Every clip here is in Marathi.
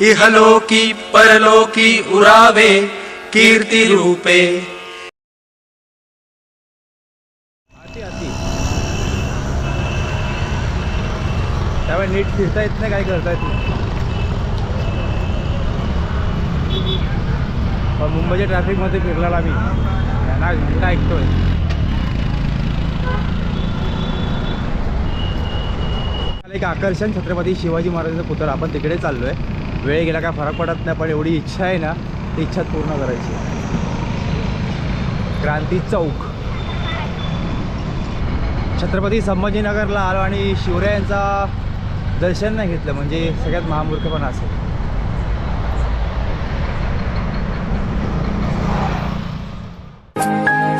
इहलोकी परलोकी उरावे कीर्ती रूपे। त्यामुळे नीट फिरता येत नाही काय करता येत नाही. मुंबईच्या ट्रॅफिकमध्ये फिरला मी ना घंटा ऐकतोय. एक आकर्षण छत्रपती शिवाजी महाराजांचा पुतळा. आपण तिकडे चाललोय. वेळ गेला काय फरक पडत नाही पण एवढी इच्छा आहे ना ती इच्छा पूर्ण करायची. क्रांती चौक. छत्रपती संभाजीनगरला आलो आणि शिवरायांचा दर्शन नाही घेतलं म्हणजे सगळ्यात महामूर्खपणा असेल.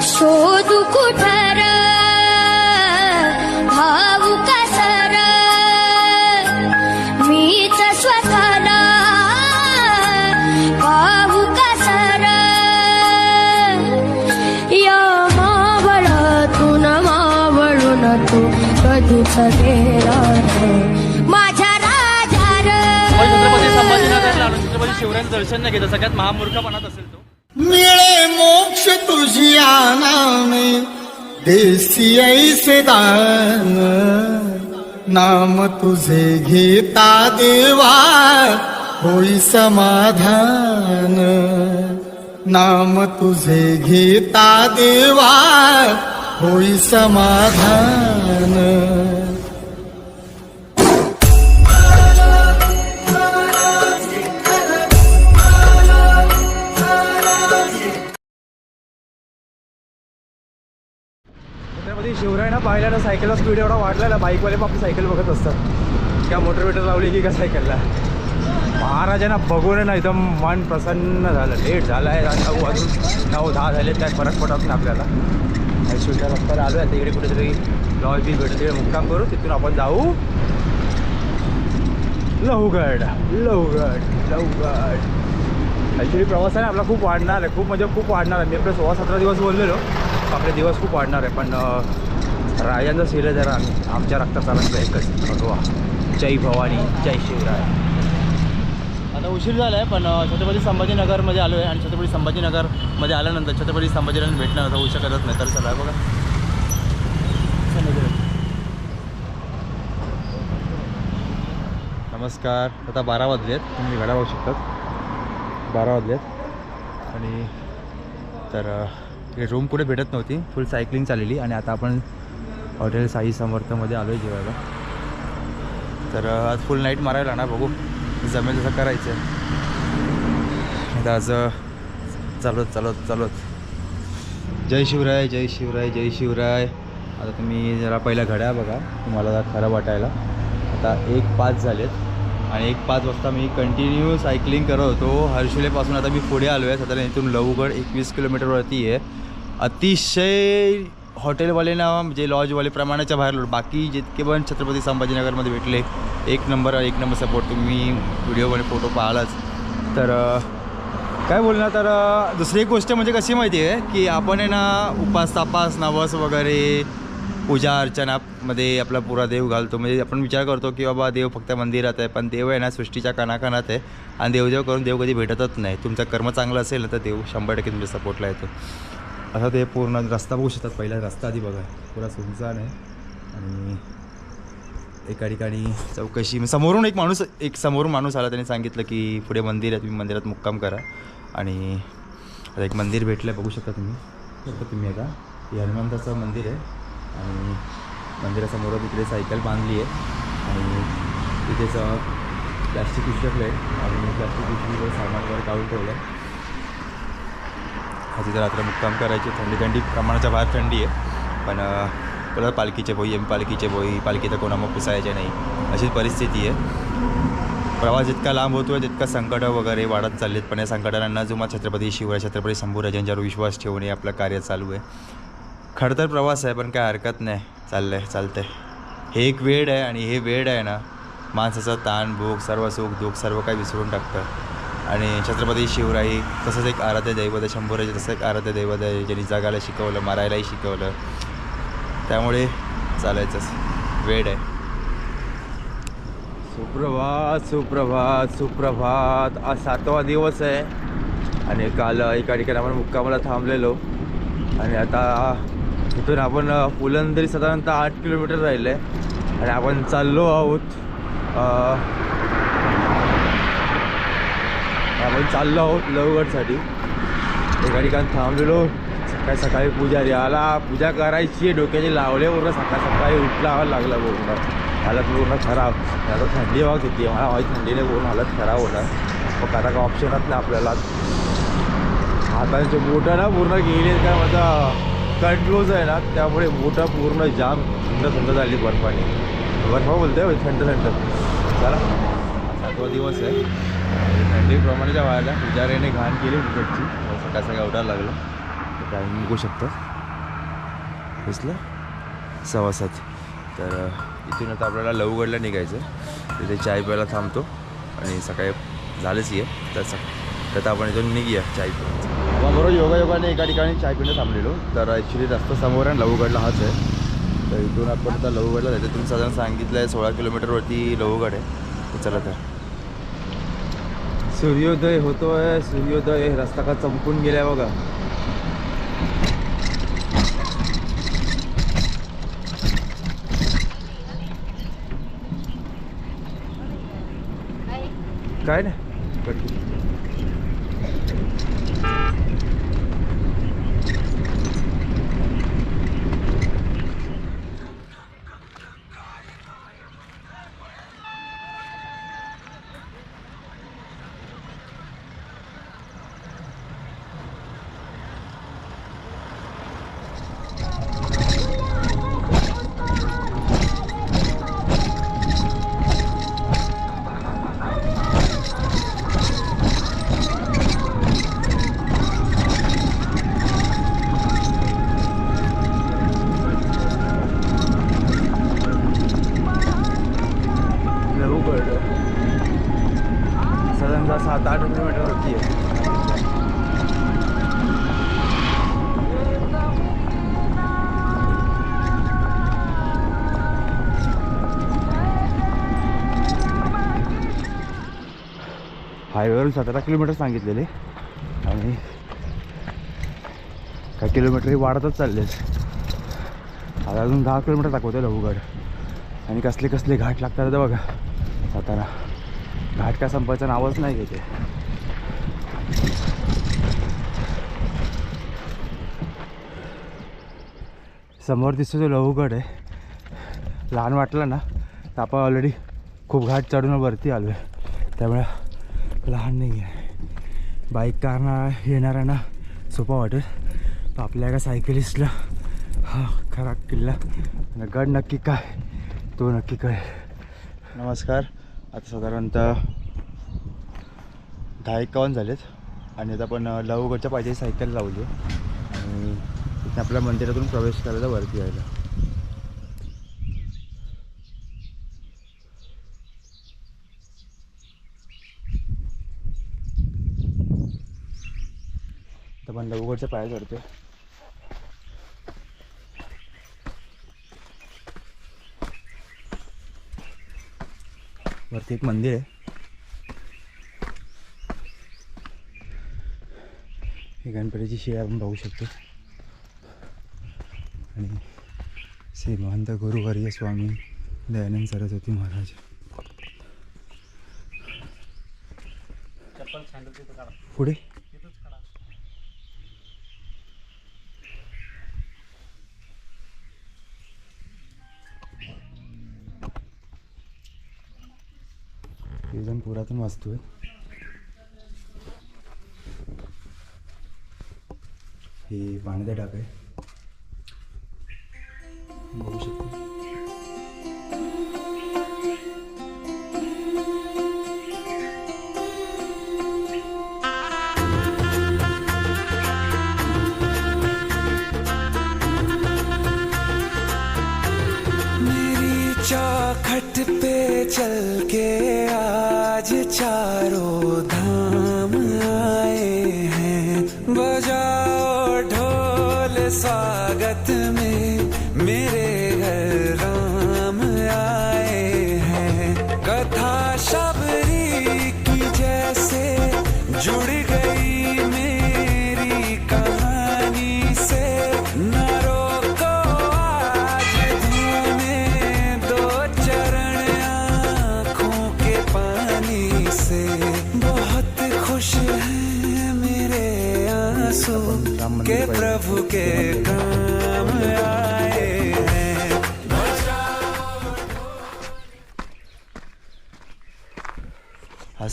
शोधू कुठर गेला नाही. माझ्या छत्रपती संभाजीनगरला आलो छत्रपती शिवरायांचं दर्शन नाही घेतलं सगळ्यात महामूर्खपणात असेल तो. मिळे मोक्ष तुझिया नामे देसी ऐसे दान. नाम तुझे घेता देवा होई समाधान. नाम तुझे घेता देवा होई समाधान. छत्रपती शिवरायांना पाहिल्यानं सायकलला स्पीड एवढा वाढला ना बाईकवाले पण आपली सायकल बघत असतात. किंवा मोटर बिटर लावली की का सायकलला? महाराजांना बघून ना एकदम मन प्रसन्न झालं. लेट झालं आहे नऊ वाजून नऊ दहा झाले त्यात फरक पडत नाही आपल्याला. शिवच्या रस्त्याला आलो आहे तिकडे कुठेतरी लॉज बी भेटून तिकडे मुक्काम करू. तिथून आपण जाऊ. लवगड लवगड लवगड ॲक्च्युली प्रवासाने आपला खूप वाढणार आहे. खूप म्हणजे खूप वाढणार आहे. मी आपले सोळा सतरा दिवस बोललेलो. आपले दिवस खूप वाढणार आहे. पण राजांचा सिरियल जरा आम्ही आमच्या रक्तात चालत एकच भगवा. जय भवानी. जय शिवराय. आता उशीर झाला आहे पण छत्रपती संभाजीनगरमध्ये आलो आहे आणि छत्रपती संभाजीनगरमध्ये आल्यानंतर छत्रपती संभाजीनगर भेटणं आता होऊ शकतच नाही. तर चला बघा. नमस्कार. आता बारा वाजले आहेत तुम्ही घडा बघू शकतात. बारा वाजले आहेत आणि तर रूम कुठे भेटत नव्हती. फुल सायकलिंग चाललेली. आणि आता आपण हॉटेल साई समर्थमध्ये आलो आहे जेवायला. तर आज फुल नाईट मारायला ना बघू. जमेल तसं करायचं. आहे आता आज चालत चालत चालत जय शिवराय जय शिवराय जय शिवराय. आता तुम्ही जरा पहिल्या घड्या बघा. तुम्हाला जरा खरं वाटायला. आता एक पाच झालेत. आणि एक पाच वाजता मी कंटिन्यू सायकलिंग करत होतो. हर्षुलेपासून आता मी पुढे आलो आहे साधारण इथून लवगड एकवीस किलोमीटरवरती आहे. अतिशय हॉटेलवालेना म्हणजे लॉजवाले प्रमाणाच्या बाहेर बाकी जितके पण छत्रपती संभाजीनगरमध्ये भेटले एक नंबर एक नंबर सपोर्ट तुम्ही व्हिडिओमध्ये फोटो पाहालाच. तर काय बोलणार? तर दुसरी एक गोष्ट म्हणजे कशी माहिती आहे की आपण आहे ना उपास तापास नवस वगैरे पूजा अर्चनामध्ये आपला पुरा देव घालतो. म्हणजे आपण विचार करतो की बाबा देव फक्त मंदिरात आहे पण देव आहे ना सृष्टीच्या कानाकानात आहे. आणि देवदेव करून देव कधी भेटतच नाही. तुमचं कर्म चांगलं असेल ना तर देव शंभर टक्के तुमच्या सपोर्टला येतो. असा ते पूर्ण रस्ता बघू शकतात. पहिला रस्ता आधी बघा. पुरा सुनसान आहे. आणि एका ठिकाणी चौकशी. म्हणजे समोरून एक माणूस एक समोरून माणूस आला. त्याने सांगितलं की पुढे मंदिर आहे. तुम्ही मंदिरात मुक्काम करा. आणि आता एक मंदिर भेटलं आहे बघू शकता तुम्ही. बघता तुम्ही आता. हे हनुमंताचं मंदिर आहे. आणि मंदिरासमोर तिकडे सायकल बांधली आहे. आणि तिथेच प्लॅस्टिक पिशवी आहे आणि प्लॅस्टिक पिशवीवर सामान वगैरे काढून ठेवलं आहे तिथे रात्र मुक्काम करायची. थंडी थंडी प्रमाणाच्या बाहेर थंडी आहे. पण परत पालखीचे भोई एम पालखीचे भोई पालखी तर कोणामग पुसायचे नाही. अशीच परिस्थिती आहे. प्रवास जितका लांब होतो आहे तितका संकट वगैरे वाढत चाललेत. पण या संकटांना न जुमा छत्रपती शिवराय छत्रपती शंभूराजांच्यावर विश्वास ठेवून हे आपलं कार्य चालू आहे. खडतर प्रवास आहे पण काय हरकत नाही. चाललं आहे चालतं आहे हे एक वेळ आहे आणि हे वेळ आहे ना माणसाचं ताण भूक सर्व सुख दुःख सर्व काही विसरून टाकतं. आणि छत्रपती शिवराई तसंच एक आराध्य दैवत आहे शंभूराजे तसं एक आराध्य दैवत आहे ज्यांनी जगायला शिकवलं मारायलाही शिकवलं. त्यामुळे चालायचंच. वेळ आहे. सुप्रभात सुप्रभात सुप्रभात. आज सातवा दिवस आहे. आणि काल एका ठिकाणी आपण मुक्कामाला थांबलेलो. आणि आता इथून आपण पुलंदरी साधारणतः आठ किलोमीटर राहिले आणि आपण चाललो आहोत आपण चाललो आहोत लवगडसाठी एका ठिकाणी थांबलेलो. सकाळी सकाळी पुजारी आला. पूजा करायची आहे डोक्याची लावले पूर्ण. सकाळ सकाळी उठला लागला पूर्ण. हालत पूर्ण खराब. आता थंडी हवा किती मला माहिती थंडीने पूर्ण हालत खराब होणार. मग आता काय ऑप्शनच नाही आपल्याला. हातांचे बोटं ना पूर्ण गेले काय माझा? कंट्रोज आहे ना. त्यामुळे बोटं पूर्ण जाम थंड थंड झाली बर्फाने. बर्फा बोलतोय थंड थंड. चला. सातवा दिवस आहे. थंडीप्रमाणेच्या व्हायला पुजाऱ्याने घाण केली क्रिकेटची सकाळ सकाळ उठायला लागलं. तर टाईम निघू शकतं. दिसलं? सव्वा सात. तर इथून आता आपल्याला लवगडला निघायचं. तिथे चाय प्यायला थांबतो. आणि सकाळी झालंच आहे तर तर आपण इथून निघूया चाय पिण्याचं. बरोबर योगायोगाने एका ठिकाणी चाय पिणं थांबलेलो. तर ॲक्च्युली रस्ता समोर आहे लवगडला हाच आहे. तर इथून आपण आता लवगडला जायचं. तुम्ही साधारण सांगितलं आहे सोळा किलोमीटरवरती लवगड आहे. चला तर. सूर्योदय होतोय सूर्योदय रस्ता का चमकून गेलाय बघा. काय ना हायवेवरून सतरा किलोमीटर सांगितलेले. आणि काही किलोमीटर वाढतच चालले आता अजून दहा किलोमीटर दाखवते लघुगड आणि कसले कसले घाट लागतात ते बघा. सातारा. घाट काय संपायचा नावच नाही घेते समोर दिसतो जो लहूगड आहे. लहान वाटलं ना तर आपण ऑलरेडी खूप घाट चढून वरती आलो आहे त्यामुळे लहान नाही आहे बाईक कारना येणाऱ्यांना सोपा वाटेल. आपल्या एका सायकलिस्टला हा खरा किल्ला. आणि गड नक्की काय? तो नक्की कळेल नमस्कार. आता साधारणतः दहा एकावन्न झालेत. आणि आता आपण लवगडच्या पाहिजे सायकल लावली आणि तिथे आपल्या मंदिरातून प्रवेश करायला वरती यायला. तर आपण लवगडच्या पाया चढतोय वरती एक मंदिर आहे. हे गणपतीची शिळा आपण पाहू शकतो. आणि श्री महंत गुरुवर्य स्वामी दयानंद सरस्वती महाराज. पुढे? जण पुरातन वाचतोय. आहे हे पाण्याचा टाक आहे. घाट पे चल के आज चारों धाम आए हैं। बजाओ ढोल स्वागत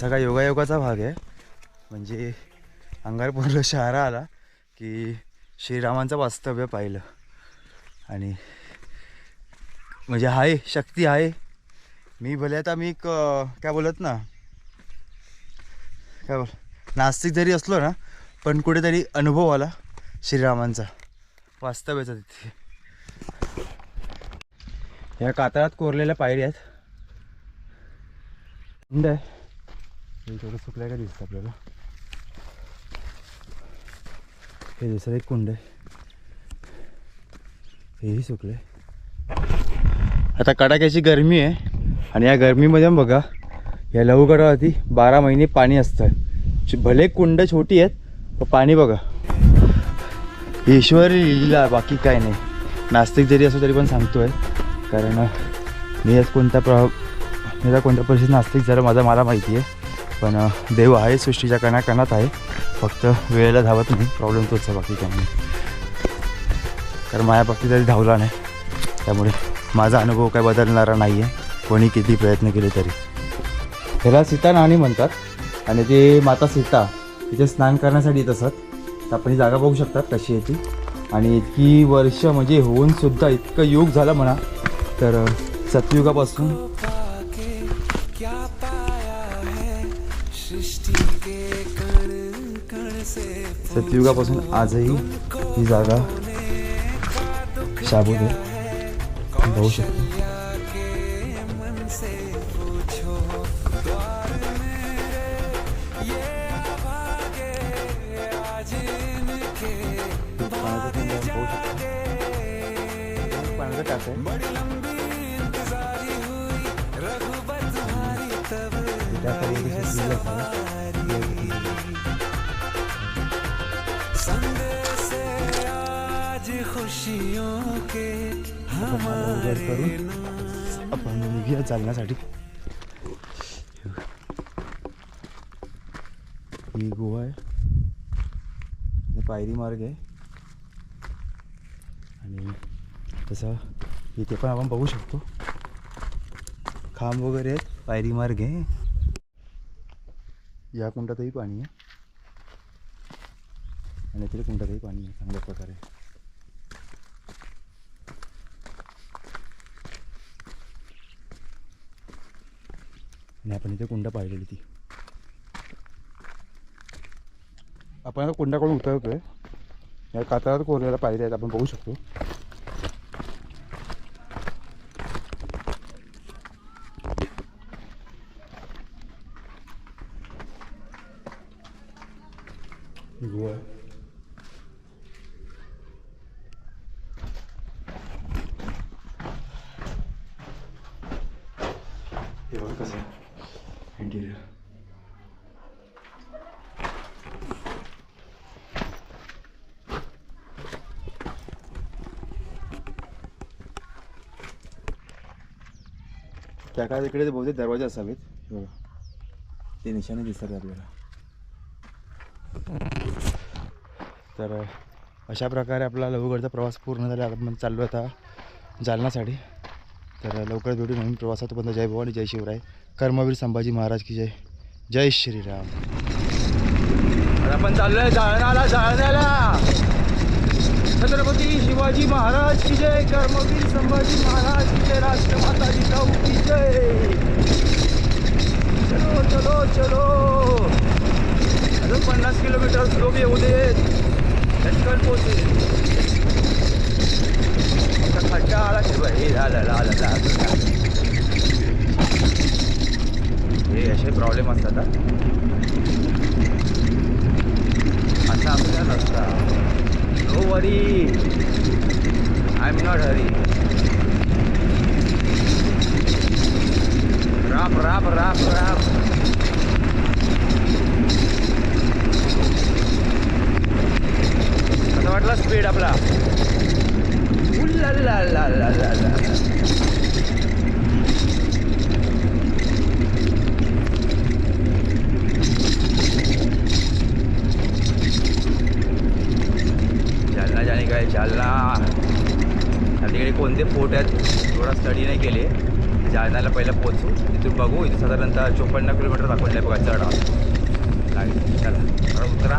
सगळा योगायोगाचा भाग आहे. म्हणजे अंगारपूरला शहरा आला की श्रीरामांचं वास्तव्य पाहिलं. आणि म्हणजे आहे शक्ती आहे मी भले आता मी क काय बोलत ना काय बोल नास्तिक जरी असलो ना पण कुठेतरी अनुभव आला श्रीरामांचा वास्तव्याचा तिथे. या कातळात कोरलेल्या पायऱ्या आहेत. आहे. थोडं सुकल्या का दिसतं आपल्याला हे दुसरं एक कुंड आहे हेही सुकले आता कडाक्याची गरमी आहे. आणि या गरमीमध्ये बघा या लघुगडावरती बारा महिने पाणी असतं. भले कुंड छोटी आहेत पण पाणी बघा. ईश्वरी लिहिला बाकी काय नाही. नास्तिक जरी असो तरी पण सांगतोय. कारण मी आज कोणत्या प्र मी आता कोणत्या परिस्थितीत नास्तिक जरा माझा मला माहिती आहे. पण देव आहे सृष्टीच्या कणाकणात आहे. फक्त वेळेला धावत नाही प्रॉब्लेम तोच आहे बाकी काही कारण माझ्या बाबतीत तरी धावला नाही. त्यामुळे माझा अनुभव काय बदलणारा नाही आहे कोणी किती प्रयत्न केले तरी. ह्याला सीता नाणी म्हणतात. आणि ते माता सीता तिथे स्नान करण्यासाठी येत असत. आपण ही जागा बघू शकतात कशी आहे ती. आणि इतकी वर्ष म्हणजे होऊन सुद्धा इतकं युग झालं म्हणा. तर सतयुगापासून सतयुगापासून आजही ही जागा शाबूत आहे. बघू शकतो. के करून आपण निघूया चालण्यासाठी ही गुहा आहे आणि पायरी मार्ग आहे आणि तसं इथे पण आपण बघू शकतो. खांब वगैरे आहेत. पायरी मार्ग आहे. या कुंडातही पाणी आहे. आणि तिथे कुंडातही पाणी आहे. चांगल्या प्रकारे. आणि आपण इथे कुंड पाहिलेली ती आपण आता कुंडाकडून उतरतोय या कातळात कोरलेल्या पायऱ्या आहेत आपण बघू शकतो ही गुहा आहे. हे बघा कसं आहे इंटिरियर त्या काळात इकडे बहुतेक दरवाजे असावेत. हे बघा. ते निशाणे दिसतात आपल्याला. तर अशा प्रकारे आपला लघुगडचा प्रवास पूर्ण झाला. आपण चाललो आता जालनासाठी. तर लवकर भेटू नवीन प्रवासात पण. जय भवानी जय शिवराय. कर्मवीर संभाजी महाराज की जय. जय श्रीराम. आपण चाललोय जाळण्याला जाळण्याला छत्रपती शिवाजी महाराज की जय. कर्मवीर संभाजी महाराज की जय. राष्ट्रमाता जिजाऊ हो की जय. चलो चलो चलो. अजून पन्नास किलोमीटर. स्लोप येऊ देत. लटकन पोहोचेल खड्डा आला की बाई, ला ला ला ला ला. असे प्रॉब्लेम असतात हा. असा आपल्याला नसता no worry I am not hurry राप राप राप राप कसा la plat. आपला. là ला là ला là ला जालना जाणे काय? जालना. आता तिकडे कोणते फोर्ट आहेत? थोडा स्टडी नाही केले. जालन्याला पहिलं पोहोचू. तिथून बघू. इथे साधारणतः चोपन्न किलोमीटर दाखवले आहे बघा चढा लागेल चला. उतरा.